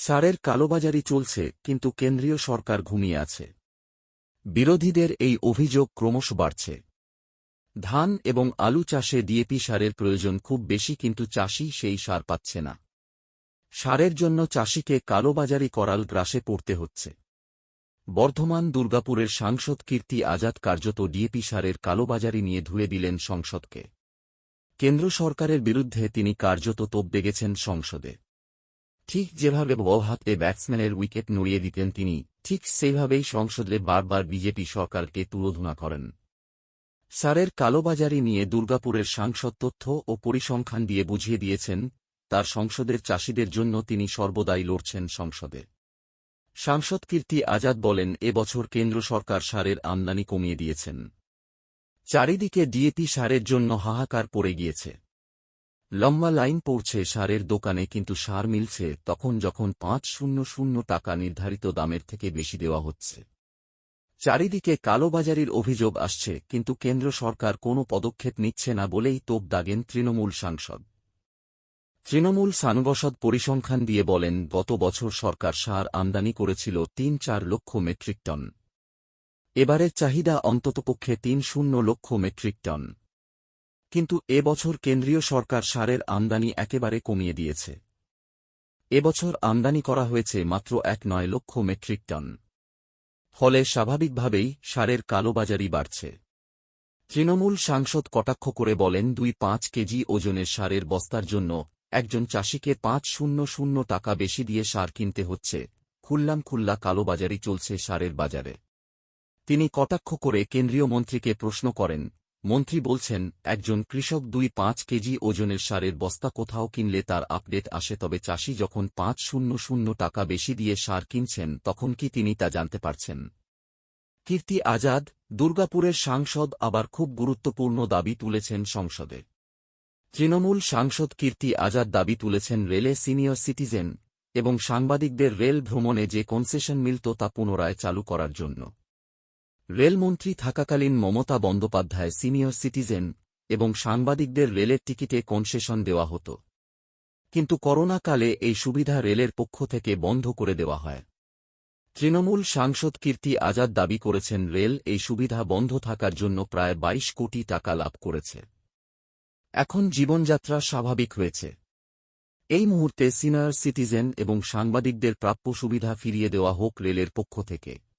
সারের কালোবাজারি চলছে, কিন্তু কেন্দ্রীয় সরকার ঘুমিয়ে আছে। বিরোধীদের এই অভিযোগ ক্রমশ বাড়ছে। ধান এবং আলু চাষে ডিএপি সারের প্রয়োজন খুব বেশি, কিন্তু চাষি সেই সার পাচ্ছে না। সারের জন্য চাষিকে কালোবাজারি করাল গ্রাসে পড়তে হচ্ছে। বর্ধমান দুর্গাপুরের সাংসদ কীর্তি আজাদ কার্যত ডিএপি সারের কালোবাজারি নিয়ে ধুয়ে দিলেন সংসদকে। কেন্দ্র সরকারের বিরুদ্ধে তিনি কার্যত তোপ দেগেছেন সংসদে। ঠিক যেভাবে বল হাতে ব্যাটসম্যানের উইকেট নড়িয়ে দিতেন তিনি, ঠিক সেইভাবেই সংসদে বারবার বিজেপি সরকারকে তুলোধনা করেন। সারের কালোবাজারি নিয়ে দুর্গাপুরের সাংসদ তথ্য ও পরিসংখ্যান দিয়ে বুঝিয়ে দিয়েছেন, তার সংসদের চাষিদের জন্য তিনি সর্বদাই লড়ছেন সংসদে। সাংসদ কীর্তি আজাদ বলেন এবছর বছর কেন্দ্র সরকার সারের আমদানি কমিয়ে দিয়েছেন। চারিদিকে ডিএপি সারের জন্য হাহাকার পড়ে গিয়েছে। লম্বা লাইন পড়ছে সারের দোকানে কিন্তু সার মিলছে, তখন যখন পাঁচ শূন্য শূন্য টাকা নির্ধারিত দামের থেকে বেশি দেওয়া হচ্ছে। চারিদিকে কালোবাজারির অভিযোগ আসছে, কিন্তু কেন্দ্র সরকার কোনো পদক্ষেপ নিচ্ছে না বলেই তোপ দাগেন তৃণমূল সাংসদ। তৃণমূল সানবসদ পরিসংখ্যান দিয়ে বলেন, গত বছর সরকার সার আমদানি করেছিল তিন চার লক্ষ মেট্রিক টন। এবারের চাহিদা অন্ততপক্ষে তিন শূন্য লক্ষ মেট্রিক টন। কিন্তু এ বছর কেন্দ্রীয় সরকার সারের আমদানি একেবারে কমিয়ে দিয়েছে। এবছর আমদানি করা হয়েছে মাত্র এক নয় লক্ষ মেট্রিক টন। ফলে স্বাভাবিকভাবেই সারের কালোবাজারি বাড়ছে। তৃণমূল সাংসদ কটাক্ষ করে বলেন, দুই পাঁচ কেজি ওজনের সারের বস্তার জন্য একজন চাষিকে পাঁচ শূন্য শূন্য টাকা বেশি দিয়ে সার কিনতে হচ্ছে। খুল্লাম খুল্লা কালোবাজারি চলছে সারের বাজারে। তিনি কটাক্ষ করে কেন্দ্রীয় মন্ত্রীকে প্রশ্ন করেন মন্ত্রী বলছেন, একজন কৃষক দুই পাঁচ কেজি ওজনের সারের বস্তা কোথাও কিনলে তার আপডেট আসে, তবে চাষি যখন পাঁচ শূন্য শূন্য টাকা বেশি দিয়ে সার কিনছেন, তখন কি তিনি তা জানতে পারছেন? কীর্তি আজাদ, দুর্গাপুরের সাংসদ, আবার খুব গুরুত্বপূর্ণ দাবি তুলেছেন সংসদে। তৃণমূল সাংসদ কীর্তি আজাদ দাবি তুলেছেন রেলে সিনিয়র সিটিজেন এবং সাংবাদিকদের রেল ভ্রমণে যে কনসেশন মিলত তা পুনরায় চালু করার জন্য। রেলমন্ত্রী থাকাকালীন মমতা বন্দ্যোপাধ্যায় সিনিয়র সিটিজেন এবং সাংবাদিকদের রেলের টিকিটে কনসেশন দেওয়া হতো। কিন্তু করোনাকালে এই সুবিধা রেলের পক্ষ থেকে বন্ধ করে দেওয়া হয়। তৃণমূল সাংসদ কীর্তি আজাদ দাবি করেছেন, রেল এই সুবিধা বন্ধ থাকার জন্য প্রায় ২২ কোটি টাকা লাভ করেছে। এখন জীবনযাত্রা স্বাভাবিক হয়েছে। এই মুহূর্তে সিনিয়র সিটিজেন এবং সাংবাদিকদের প্রাপ্য সুবিধা ফিরিয়ে দেওয়া হোক রেলের পক্ষ থেকে।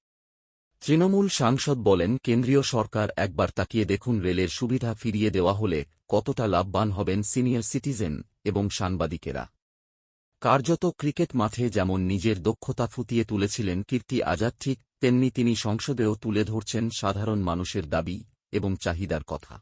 তৃণমূল সাংসদ বলেন, কেন্দ্রীয় সরকার একবার তাকিয়ে দেখুন, রেলের সুবিধা ফিরিয়ে দেওয়া হলে কতটা লাভবান হবেন সিনিয়র সিটিজেন এবং সাংবাদিকেরা। কার্যত ক্রিকেট মাঠে যেমন নিজের দক্ষতা ফুটিয়ে তুলেছিলেন কীর্তি আজাদ, ঠিক তেমনি তিনি সংসদেও তুলে ধরছেন সাধারণ মানুষের দাবি এবং চাহিদার কথা।